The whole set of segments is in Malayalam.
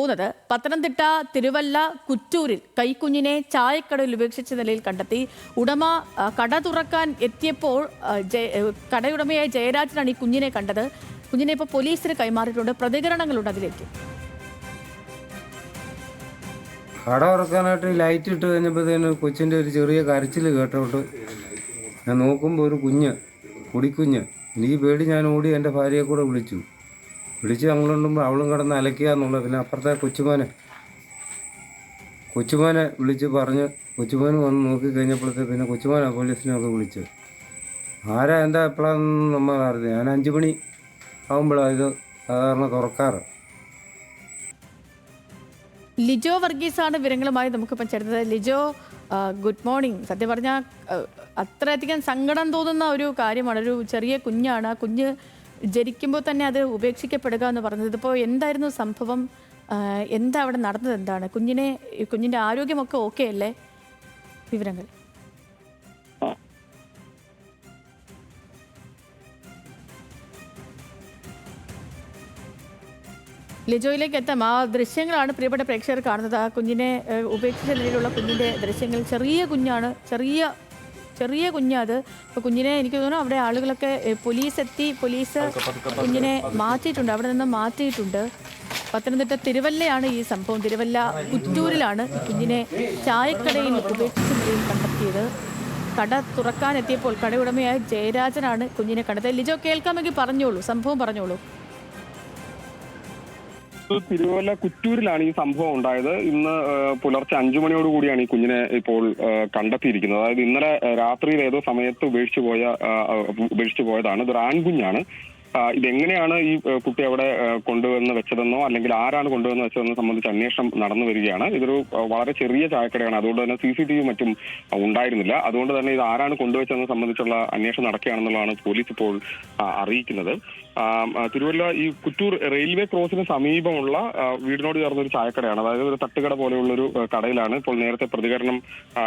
പോകുന്നത്. പത്തനംതിട്ട തിരുവല്ല കുറ്റൂരിൽ കൈക്കുഞ്ഞിനെ ചായക്കടയിൽ ഉപേക്ഷിച്ച നിലയിൽ കണ്ടെത്തി. ഉടമ കട തുറക്കാൻ എത്തിയപ്പോൾ കടയുടമയായ ജയരാജനാണ് ഈ കുഞ്ഞിനെ കണ്ടത്. കുഞ്ഞിനെ ഇപ്പോൾ പോലീസിന് കൈമാറിയിട്ടുണ്ട്. പ്രതികരണങ്ങളുണ്ട് അതിലേക്ക്. കട തുറക്കാനായിട്ട് ലൈറ്റ് ഇട്ട് കഴിഞ്ഞപ്പോഴത്തേന് കൊച്ചിന്റെ ഒരു ചെറിയ കരച്ചിൽ കേട്ടോട്ട് ഞാൻ നോക്കുമ്പോൾ ഒരു കുഞ്ഞ് കുടിക്കുഞ്ഞ്. നീ പേടി ഞാൻ ഓടി എന്റെ ഭാര്യയെ കൂടെ വിളിച്ചു. വിളിച്ച് ഞങ്ങളുണ്ടുമ്പോൾ അവളും കിടന്ന് അലക്കുക എന്നുള്ളത്. പിന്നെ അപ്പുറത്തെ കൊച്ചുമോനെ. കൊച്ചുമോനെ വിളിച്ച് പറഞ്ഞ് കൊച്ചുമോന് വന്ന് നോക്കി കഴിഞ്ഞപ്പോഴത്തേക്ക് പിന്നെ കൊച്ചുമോനെ പോലീസിനെയൊക്കെ വിളിച്ച് ആരാ എന്താ എപ്പോഴാണെന്ന് നമ്മൾ അറിഞ്ഞത് ഞാൻ അഞ്ച് മണി ആകുമ്പോഴാണ് ഇത് സാധാരണ തുറക്കാറ്. ലിജോ വർഗീസാണ് വിവരങ്ങളുമായി നമുക്കിപ്പം ചേർത്തത് ലിജോ ഗുഡ് മോർണിംഗ്. സത്യം പറഞ്ഞാൽ അത്രയധികം സങ്കടം തോന്നുന്ന ഒരു കാര്യമാണ്. ഒരു ചെറിയ കുഞ്ഞാണ്. ആ കുഞ്ഞ് ജനിക്കുമ്പോൾ തന്നെ അത് ഉപേക്ഷിക്കപ്പെടുക എന്ന് പറഞ്ഞത്. ഇതിപ്പോൾ എന്തായിരുന്നു സംഭവം? എന്താ അവിടെ നടന്നത്? എന്താണ്? കുഞ്ഞിനെ കുഞ്ഞിന്റെ ആരോഗ്യമൊക്കെ ഓക്കെ അല്ലേ? വിവരങ്ങൾ. ലിജോയിലേക്ക് എത്താം. ആ ദൃശ്യങ്ങളാണ് പ്രിയപ്പെട്ട പ്രേക്ഷകർ കാണുന്നത്. ആ കുഞ്ഞിനെ ഉപേക്ഷിച്ച നിലയിലുള്ള കുഞ്ഞിന്റെ ദൃശ്യങ്ങൾ. ചെറിയ കുഞ്ഞാണ് ചെറിയ ചെറിയ കുഞ്ഞത് അപ്പോൾ കുഞ്ഞിനെ എനിക്ക് തോന്നുന്നു അവിടെ ആളുകളൊക്കെ പോലീസ് എത്തി പോലീസ് കുഞ്ഞിനെ മാറ്റിയിട്ടുണ്ട്. അവിടെ നിന്ന് മാറ്റിയിട്ടുണ്ട്. പത്തനംതിട്ട തിരുവല്ലയാണ് ഈ സംഭവം. തിരുവല്ല കുറ്റൂരിലാണ് കുഞ്ഞിനെ ചായക്കടയിൽ ഉപേക്ഷിച്ച നിലയിൽ കണ്ടെത്തിയത്. കട തുറക്കാനെത്തിയപ്പോൾ കടയുടമയായ ജയരാജനാണ് കുഞ്ഞിനെ കണ്ടത്. ലിജോ കേൾക്കാമെങ്കിൽ പറഞ്ഞോളൂ. സംഭവം പറഞ്ഞോളൂ. തിരുവല്ല കുറ്റൂരിലാണ് ഈ സംഭവം ഉണ്ടായത്. ഇന്ന് പുലർച്ചെ അഞ്ചു മണിയോടുകൂടിയാണ് ഈ കുഞ്ഞിനെ ഇപ്പോൾ കണ്ടെത്തിയിരിക്കുന്നത്. അതായത് ഇന്നലെ രാത്രിയിൽ ഏതോ സമയത്ത് ഉപേക്ഷിച്ചു പോയ ഉപേക്ഷിച്ചു പോയതാണ്. ഇതൊരു ആൺകുഞ്ഞാണ്. ഇതെങ്ങനെയാണ് ഈ കുട്ടി അവിടെ കൊണ്ടുവന്ന് വെച്ചതെന്നോ അല്ലെങ്കിൽ ആരാണ് കൊണ്ടുവന്ന് വെച്ചതെന്നോ സംബന്ധിച്ച് അന്വേഷണം നടന്നു വരികയാണ്. ഇതൊരു വളരെ ചെറിയ ചായക്കടയാണ്. അതുകൊണ്ട് തന്നെ സി സി ടി വി മറ്റും ഉണ്ടായിരുന്നില്ല. അതുകൊണ്ട് തന്നെ ഇത് ആരാണ് കൊണ്ടുവച്ചതെന്ന് സംബന്ധിച്ചുള്ള അന്വേഷണം നടക്കുകയാണെന്നുള്ളതാണ് പോലീസ് ഇപ്പോൾ അറിയിക്കുന്നത്. തിരുവല്ല ഈ കുറ്റൂർ റെയിൽവേ ക്രോസിന് സമീപമുള്ള വീടിനോട് ചേർന്ന ഒരു ചായക്കടയാണ്. അതായത് ഒരു തട്ടുകട പോലെയുള്ള ഒരു കടയിലാണ് ഇപ്പോൾ നേരത്തെ പ്രതികരണം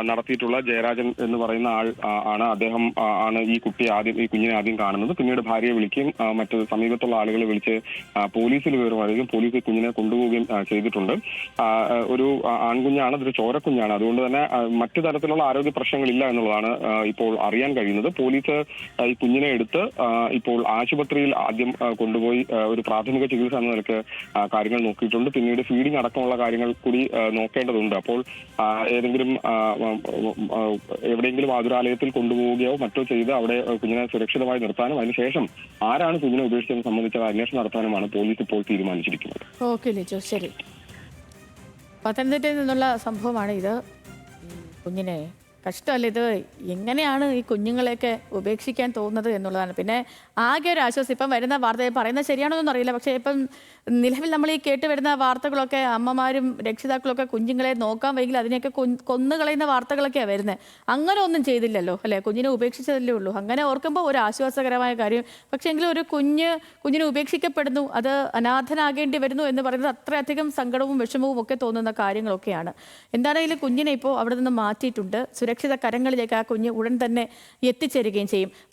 നടത്തിയിട്ടുള്ള ജയരാജൻ എന്ന് പറയുന്ന ആൾ ആണ്. അദ്ദേഹം ആണ് ഈ കുട്ടിയെ ആദ്യം ഈ കുഞ്ഞിനെ ആദ്യം കാണുന്നത്. പിന്നീട് ഭാര്യയെ വിളിക്കുകയും മറ്റ് സമീപത്തുള്ള ആളുകളെ വിളിച്ച് പോലീസിൽ വിവരം അറിയിക്കും പോലീസ് കുഞ്ഞിനെ കൊണ്ടുപോവുകയും ചെയ്തിട്ടുണ്ട്. ഒരു ആൺകുഞ്ഞാണ് അതൊരു ചോരക്കുഞ്ഞാണ്. അതുകൊണ്ട് തന്നെ മറ്റു തരത്തിലുള്ള ആരോഗ്യ പ്രശ്നങ്ങളില്ല എന്നുള്ളതാണ് ഇപ്പോൾ അറിയാൻ കഴിയുന്നത്. പോലീസ് ഈ കുഞ്ഞിനെ എടുത്ത് ഇപ്പോൾ ആശുപത്രിയിൽ ആദ്യം കൊണ്ടുപോയി ഒരു പ്രാഥമിക ചികിത്സ എന്ന നിലയ്ക്ക് കാര്യങ്ങൾ നോക്കിയിട്ടുണ്ട്. പിന്നീട് ഫീഡിംഗ് അടക്കമുള്ള കാര്യങ്ങൾ കൂടി നോക്കേണ്ടതുണ്ട്. അപ്പോൾ ഏതെങ്കിലും എവിടെയെങ്കിലും ആതുരാലയത്തിൽ കൊണ്ടുപോവുകയോ മറ്റോ ചെയ്ത് അവിടെ കുഞ്ഞിനെ സുരക്ഷിതമായി നിർത്താനും അതിനുശേഷം ആരാണ് കുഞ്ഞിനെ ഉപേക്ഷിച്ചത് സംബന്ധിച്ച അന്വേഷണം നടത്താനുമാണ് പോലീസ് ഇപ്പോൾ തീരുമാനിച്ചിരിക്കുന്നത്. ഓക്കെ ലിജോ. ശരി. പത്തനംതിട്ടയിൽ നിന്നുള്ള സംഭവമാണ് ഇത് കുഞ്ഞിനെ കഷ്ടമല്ല ഇത്? എങ്ങനെയാണ് ഈ കുഞ്ഞുങ്ങളെയൊക്കെ ഉപേക്ഷിക്കാൻ തോന്നുന്നത് എന്നുള്ളതാണ്. പിന്നെ ആകെ ഒരു ആശ്വാസം. ഇപ്പം വരുന്ന വാർത്ത പറയുന്നത് ശരിയാണോന്നൊന്നും അറിയില്ല. പക്ഷേ ഇപ്പം നിലവിൽ നമ്മൾ ഈ കേട്ട് വരുന്ന വാർത്തകളൊക്കെ അമ്മമാരും രക്ഷിതാക്കളൊക്കെ കുഞ്ഞുങ്ങളെ നോക്കാൻ വൈകില്ല. അതിനെയൊക്കെ കൊന്നുകളയുന്ന വാർത്തകളൊക്കെയാണ് വരുന്നത് അങ്ങനെ ഒന്നും ചെയ്തില്ലല്ലോ അല്ലേ? കുഞ്ഞിനെ ഉപേക്ഷിച്ചതല്ലേ ഉള്ളൂ. അങ്ങനെ ഓർക്കുമ്പോൾ ഒരു ആശ്വാസകരമായ കാര്യം. പക്ഷേ എങ്കിലും ഒരു കുഞ്ഞ് കുഞ്ഞിനെ ഉപേക്ഷിക്കപ്പെടുന്നു. അത് അനാഥനാകേണ്ടി വരുന്നു എന്ന് പറയുന്നത് അത്രയധികം സങ്കടവും വിഷമവും ഒക്കെ തോന്നുന്ന കാര്യങ്ങളൊക്കെയാണ്. എന്താണെങ്കിലും കുഞ്ഞിനെ ഇപ്പോൾ അവിടെ നിന്ന് മാറ്റിയിട്ടുണ്ട്. സുരക്ഷിത കരങ്ങളിലേക്ക് ആ കുഞ്ഞ് ഉടൻ തന്നെ എത്തിച്ചേരുകയും ചെയ്യും.